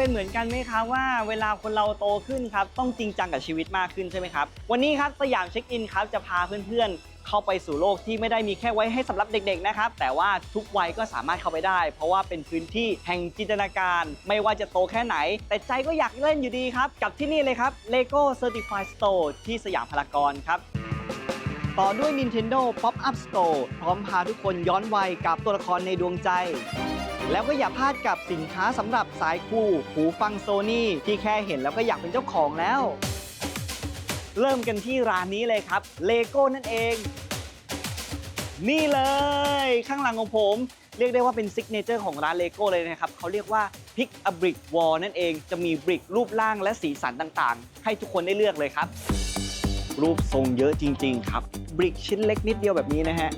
เป็นเหมือนกันไหมครับว่าเวลาคนเราโตขึ้นครับต้องจริงจังกับชีวิตมากขึ้นใช่ไหมครับ วันนี้ครับสยามเช็คอินครับจะพาเพื่อนๆ เข้าไปสู่โลกที่ไม่ได้มีแค่ไว้ให้สำหรับเด็กๆนะครับแต่ว่าทุกวัยก็สามารถเข้าไปได้ เพราะว่าเป็นพื้นที่แห่งจินตนาการ ไม่ว่าจะโตแค่ไหน แต่ใจก็อยากเล่นอยู่ดีครับ กับที่นี่เลยครับ Lego Certified Store ที่สยามพารากอนครับต่อด้วย Nintendo Pop-up Store พร้อมพาทุกคนย้อนวัยกับตัวละครในดวงใจ แล้วก็อย่าพลาดกับสินค้าสำหรับสายคู่หูฟังโซนี่ที่แค่เห็นแล้วก็อยากเป็นเจ้าของแล้ว เริ่มกันที่ร้านนี้เลยครับเลโก้นั่นเอง นี่เลย ข้างหลังของผมเรียกได้ว่าเป็นซิกเนเจอร์ของร้านเลโก้เลยนะครับเขาเรียกว่า Pick a Brick Wall นั่นเองจะมีบริกรูปร่างและสีสันต่างๆ ให้ทุกคนได้เลือกเลยครับ รูปทรงเยอะจริง ๆ ครับบริกชิ้นเล็กนิดเดียวแบบนี้นะฮะ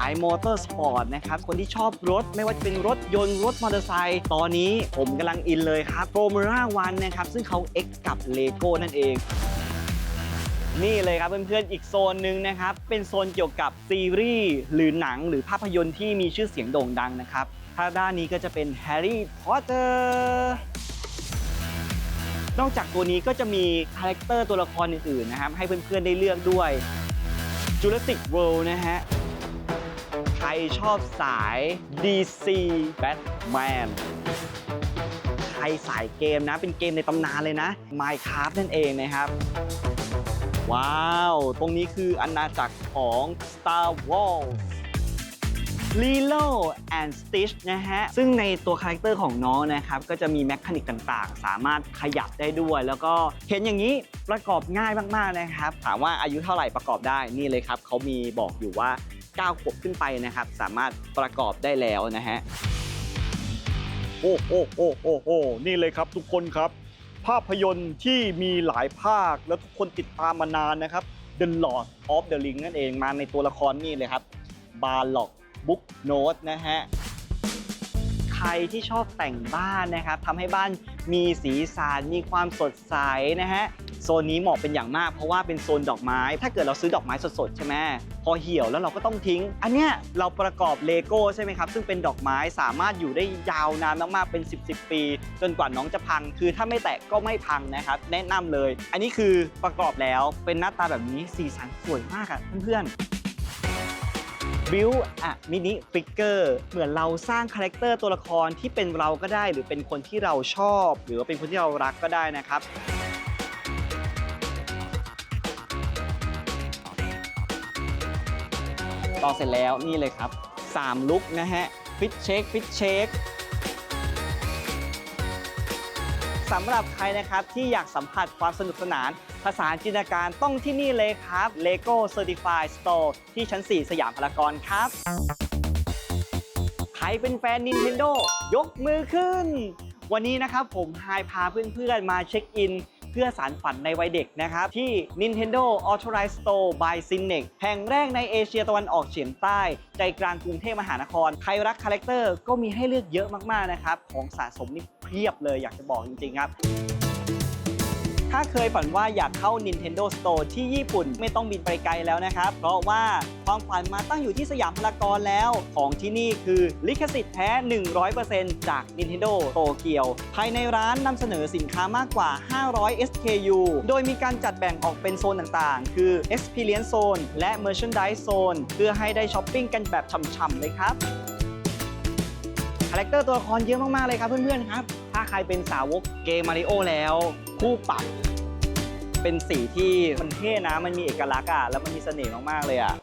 ายมอเตอร์สปอร์ตนะครับ คนที่ชอบรถไม่ว่าจะเป็นรถยนต์รถมอเตอร์ไซค์ตอนนี้ผมกำลังอินเลยครับ Formula One นะครับ ซึ่งเขา X กับ Lego นั่นเองนี่เลยครับเพื่อนๆ อีกโซนหนึ่งนะครับ เป็นโซนเกี่ยวกับซีรีส์หรือหนังหรือภาพยนตร์ที่มีชื่อเสียงโด่งดังนะครับ ถ้าด้านนี้ก็จะเป็นแฮร์รี่พอตเตอร์นอกจากตัวนี้ก็จะมีคาแรคเตอร์ตัวละครอื่นๆนะครับ ให้เพื่อนๆ ได้เลือกด้วย Jurassic World นะฮะ รชอบสาย DC Batman ใครสายเกมนะ เป็นเกมในตำนานเลยนะ Minecraft นั่นเองนะครับ ว้าว ตรงนี้คืออาณาจักรของ Star Wars Lilo and Stitch นะฮะ ซึ่งในตัวคาแรคเตอร์ของน้องนะครับ ก็จะมีแมคานิกต่างๆ สามารถขยับได้ด้วย แล้วก็เห็นอย่างนี้ประกอบง่ายมากๆนะครับ ถามว่าอายุเท่าไหร่ประกอบได้ นี่เลยครับ เขามีบอกอยู่ว่า 9 ขวบขึ้นไปนะครับ สามารถประกอบได้แล้วนะฮะ โอ้โอ้โอ้โอ้โอ้นี่เลยครับทุกคนครับ ภาพยนตร์ที่มีหลายภาคแล้วทุกคนติดตามมานานนะครับ The Lord of the Ring นั่นเองมาในตัวละครนี่เลยครับบาล็อกบุ๊กโน e นะฮะ ใครที่ชอบแต่งบ้านนะครับทำให้บ้าน มีสีสันมีความสดใสนะฮะโซนนี้เหมาะเป็นอย่างมาก เพราะว่าเป็นโซนดอกไม้ ถ้าเกิดเราซื้อดอกไม้สดๆใช่ไหมพอเหี่ยวแล้วเราก็ต้องทิ้ง อันเนี้ยเราประกอบเลโก้ใช่ไหมครับ ซึ่งเป็นดอกไม้สามารถอยู่ได้ยาวนานมากๆเป็น 10 10ปี จนกว่าน้องจะพัง คือถ้าไม่แตะก็ไม่พังนะครับ แนะนำเลย อันนี้คือประกอบแล้วเป็นหน้าตาแบบนี้สีสันสวยมากอะเพื่อนๆ บิวอะมินิฟิกเกอร์เหมือนเราสร้างคาแรคเตอร์ตัวละครที่เป็นเราก็ได้ หรือเป็นคนที่เราชอบ หรือว่าเป็นคนที่เรารักก็ได้นะครับต่อเสร็จแล้วนี่เลยครับ 3 ลุกนะฮะฟิตเช็คฟิตเช็ค สำหรับใครนะครับที่อยากสัมผัสความสนุกสนาน ภาษาจินตนาการต้องที่นี่เลยครับ Lego Certified Store ที่ชั้น 4 สยามพารากอนครับ ใครเป็นแฟน Nintendo ยกมือขึ้น วันนี้นะครับผมไฮพาเพื่อนๆมาเช็คอิน เพื่อสารฝันในวัยเด็กนะครับ ที่ Nintendo Authorized Store by Cinex แห่งแรกในเอเชียตะวันออกเฉียงใต้ ใจกลางกรุงเทพมหานคร ใครรักคาแรคเตอร์ก็มีให้เลือกเยอะมากๆนะครับ ของสะสมนี่เพียบเลยอยากจะบอกจริงๆครับ ถ้าเคยฝันว่าอยากเข้า Nintendo Store ที่ญี่ปุ่นไม่ต้องบินไปไกลแล้วนะครับ เพราะว่าความฝันมาตั้งอยู่ที่สยามพารากอนแล้ว ของที่นี่คือลิขสิทธิ์แท้ 100%จาก Nintendo โตเกียว ภายในร้านนำเสนอสินค้ามากกว่า 500 SKU โดยมีการจัดแบ่งออกเป็นโซนต่างๆ คือ Experience Zone และ Merchandise Zone เพื่อให้ได้ช้อปปิ้งกันแบบช่ำๆเลยครับคาแรคเตอร์ตัวละครเยอะมากๆเลยครับเพื่อนๆครับ ถ้าใครเป็นสาวกเกมมาริโอแล้ว คู่ปรับ เป็นสีที่มันเท่นะมันมีเอกลักษณ์อะแล้วมันมีเสน่ห์มากๆเลยอะ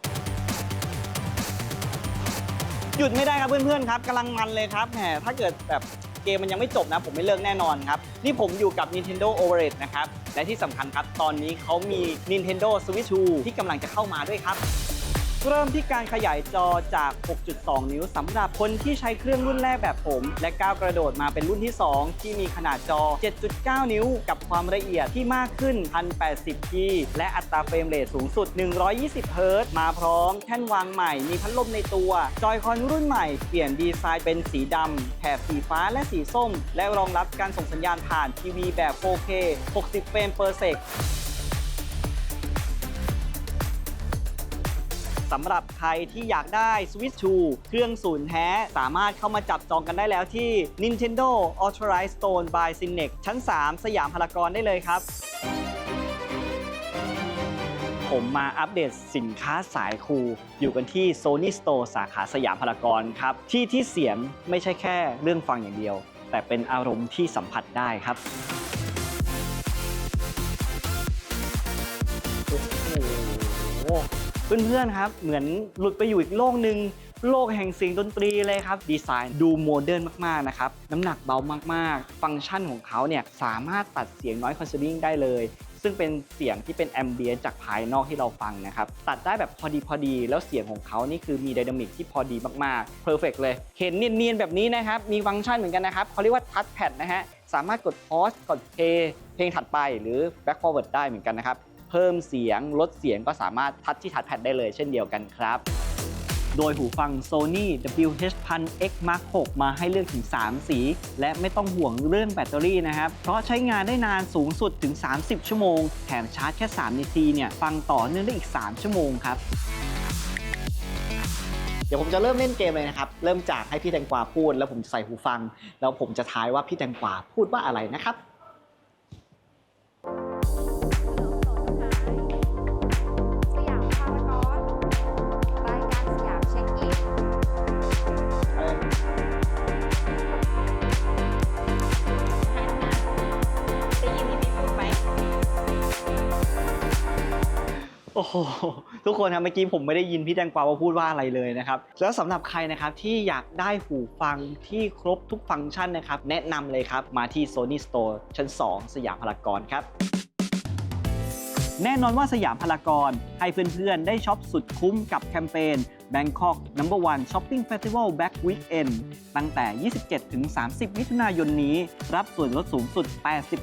หยุดไม่ได้ครับเพื่อนๆครับกำลังมันเลยครับแหมถ้าเกิดแบบเกมมันยังไม่จบนะ ผมไม่เลิกแน่นอนครับ นี่ผมอยู่กับ Nintendo OLED นะครับ และที่สำคัญครับ ตอนนี้เขามี Nintendo Switch 2ที่กำลังจะเข้ามาด้วยครับ เริ่มที่การขยายจอจาก 6.2 นิ้วสำหรับคนที่ใช้เครื่องรุ่นแรกแบบผม และก้าวกระโดดมาเป็นรุ่นที่ 2 ที่มีขนาดจอ 7.9 นิ้ว กับความละเอียดที่มากขึ้น 1080p และอัตราเฟรมเรทสูงสุด 120เฮิรตซ์มาพร้อมแท่นวางใหม่มีพัดลมในตัว จอยคอนรุ่นใหม่เปลี่ยนดีไซน์เป็นสีดำแถบสีฟ้าและสีส้ม และรองรับการส่งสัญญาณผ่านทีวีแบบ 4K 60 เฟรม per sec สำหรับใครที่อยากได้ Switch 2 เครื่องศูนย์แท้ สามารถเข้ามาจับจองกันได้แล้วที่ Nintendo Authorized Store by Cinex ชั้น 3 สยามพารากอนได้เลยครับ ผมมาอัปเดตสินค้าสายคูอยู่กันที่ Sony Store สาขาสยามพารากอนครับ ที่ที่เสียงไม่ใช่แค่เรื่องฟังอย่างเดียว แต่เป็นอารมณ์ที่สัมผัสได้ครับโอ้โห เพื่อนๆครับ เหมือนหลุดไปอยู่อีกโลกหนึ่งโลกแห่งเสียงดนตรีเลยครับ ดีไซน์ดูโมเดิร์นมาก ๆ นะครับ น้ำหนักเบามาก ๆ ฟังก์ชันของเขาเนี่ย สามารถตัดเสียงน้อยคอนเซ n ิ i งได้เลย ซึ่งเป็นเสียงที่เป็นแอมเบียนจากภายนอกที่เราฟังนะครับ ตัดได้แบบพอดีพอดี แล้วเสียงของเขานี่คือมีไดนามิกที่พอดีมากๆเพอร์เฟกเลย เห็นเนียน ๆ แบบนี้นะครับ มีฟังก์ชันเหมือนกันนะครับเขาเรียกว่าทัชแพดนะฮะสามารถกดพอสกดเพลย์เพลงถัดไปหรือ back forward ได้เหมือนกันนะครับ เพิ่มเสียง ลดเสียงก็สามารถทัชที่ทัชแพดได้เลยเช่นเดียวกันครับ โดยหูฟัง Sony WH-1000X Mark 6 มาให้เลือกถึง 3 สี และไม่ต้องห่วงเรื่องแบตเตอรี่นะครับ เพราะใช้งานได้นานสูงสุดถึง 30 ชั่วโมง แถมชาร์จแค่ 3 นาทีเนี่ยฟังต่อเนื่องได้อีก 3 ชั่วโมงครับเดี๋ยวผมจะเริ่มเล่นเกมเลยนะครับ เริ่มจากให้พี่แตงกวาพูด แล้วผมจะใส่หูฟัง แล้วผมจะทายว่าพี่แตงกวาพูดว่าอะไรนะครับ ทุกคนครับเมื่อกี้ผมไม่ได้ยินพี่แตงกวาว่าพูดว่าอะไรเลยนะครับ แล้วสำหรับใครนะครับที่อยากได้หูฟังที่ครบทุกฟังก์ชันนะครับ แนะนำเลยครับ มาที่ Sony Store ชั้น 2 สยามพารากอนครับ แน่นอนว่าสยามพารากอนให้เพื่อนๆ ได้ช็อปสุดคุ้มกับแคมเปญ Bangkok Number One Shopping Festival Back Weekend ตั้งแต่ 27-30 มิถุนายนนี้ รับส่วนลดสูงสุด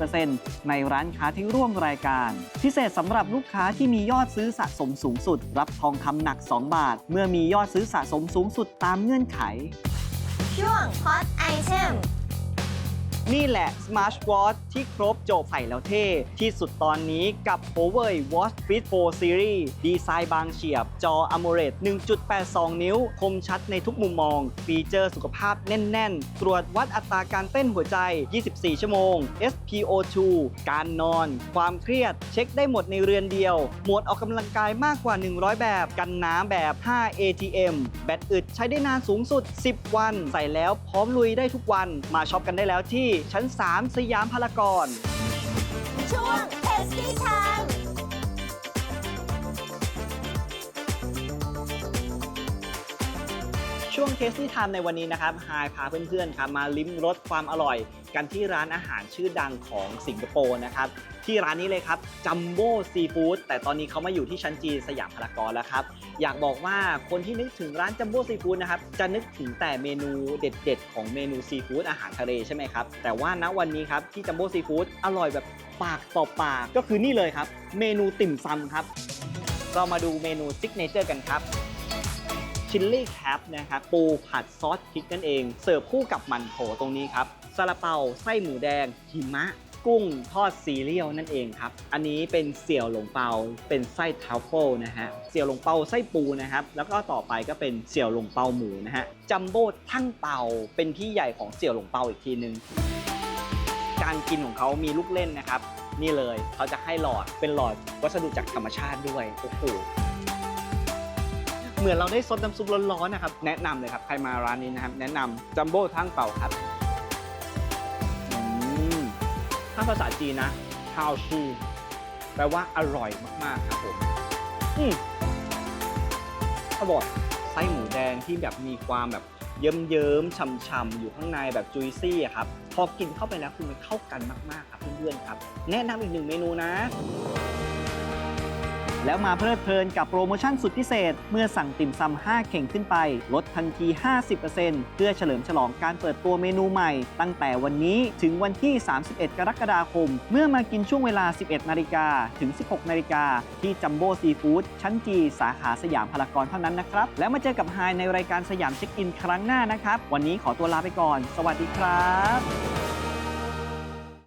80%ในร้านค้าที่ร่วมรายการ พิเศษสำหรับลูกค้าที่มียอดซื้อสะสมสูงสุด รับทองคำหนัก 2 บาท เมื่อมียอดซื้อสะสมสูงสุดตามเงื่อนไข ช่วง Hot Item นี่แหละ Smart Watch ที่ครบจบใส่แล้วเท่ ที่สุดตอนนี้กับ Huawei Watch Fit 4 Series ดีไซน์บางเฉียบ จอ AMOLED 1.82 นิ้ว คมชัดในทุกมุมมอง ฟีเจอร์สุขภาพแน่น ๆ ตรวจวัดอัตราการเต้นหัวใจ 24 ชั่วโมง SPO2 การนอน ความเครียด เช็คได้หมดในเรือนเดียว หมวดออกกำลังกายมากกว่า 100 แบบ กันน้ำแบบ 5 ATM แบตอึดใช้ได้นานสูงสุด 10 วัน ใส่แล้วพร้อมลุยได้ทุกวัน มาช็อปกันได้แล้วที่ชั้น 3 สยามพารากอนช่วง Tasty Time ช่วงเทสที่ทามในวันนี้นะครับไฮพาเพื่อนๆครับมาลิ้มรสความอร่อย กันที่ร้านอาหารชื่อดังของสิงคโปร์นะครับที่ร้านนี้เลยครับจัมโบ้ซีฟู้ดแต่ตอนนี้เขามาอยู่ที่ชั้นจีสยามพารากอนแล้วครับ อยากบอกว่าคนที่นึกถึงร้านจัมโบ้ซีฟู้ดนะครับจะนึกถึงแต่เมนูเด็ด ๆ ของเมนูซีฟู้ดอาหารทะเลใช่ไหมครับ แต่ว่าณวันนี้ครับที่จัมโบ้ซีฟู้ดอร่อยแบบปากต่อปากก็คือนี่เลยครับ เมนูติ่มซำครับ เรามาดูเมนูซิกเนเจอร์กันครับ ชิลลี่แคปนะครับปูผัดซอสพริกนั่นเอง เสิร์ฟคู่กับมันโถตรงนี้ครับซาลาเปาไส้หมูแดงหิมะ กุ้งทอดซีเรียลนั่นเองครับ อันนี้เป็นเสี่ยวหลงเปา เป็นไส้ทรัฟเฟิลนะฮะเสี่ยวหลงเปาไส้ปูนะครับ แล้วก็ต่อไปก็เป็นเสี่ยวหลงเปาหมูนะฮะจัมโบ้ทั้งเปาเป็นพี่ใหญ่ของเสี่ยวหลงเปาอีกทีนึงการกินของเขามีลูกเล่นนะครับ นี่เลยเขาจะให้หลอดเป็นหลอดวัสดุจากธรรมชาติด้วยโอ้โห เหมือนเราได้ซดน้ำซุปร้อนๆนะครับ แนะนำเลยครับ ใครมาร้านนี้นะครับ แนะนำจัมโบ้ทั้งเป่าครับอืมถ้าภาษาจีนนะชาวชูแปลว่าอร่อยมากๆครับผมอืมอร่อยไส้หมูแดงที่แบบมีความแบบเยิ้มๆช่ำๆอยู่ข้างในแบบจุยซี่ครับ พอกินเข้าไปแล้วคือมันเข้ากันมากๆครับเพื่อนๆครับ แนะนำอีกหนึ่งเมนูนะ แล้วมาเพลิดเพลินกับโปรโมชั่นสุดพิเศษ เมื่อสั่งติ่มซำ5 เข่งขึ้นไป ลดทันที 50%เพื่อเฉลิมฉลองการเปิดตัวเมนูใหม่ ตั้งแต่วันนี้ถึงวันที่ 31 กรกฎาคม เมื่อมากินช่วงเวลา 11 นาฬิกาถึง 16 นาฬิกาที่จัมโบ้ซีฟู้ดชั้นจีสาขาสยามพารากอนเท่านั้นนะครับ แล้วมาเจอกับไฮในรายการสยามเช็คอินครั้งหน้านะครับ วันนี้ขอตัวลาไปก่อน สวัสดีครับ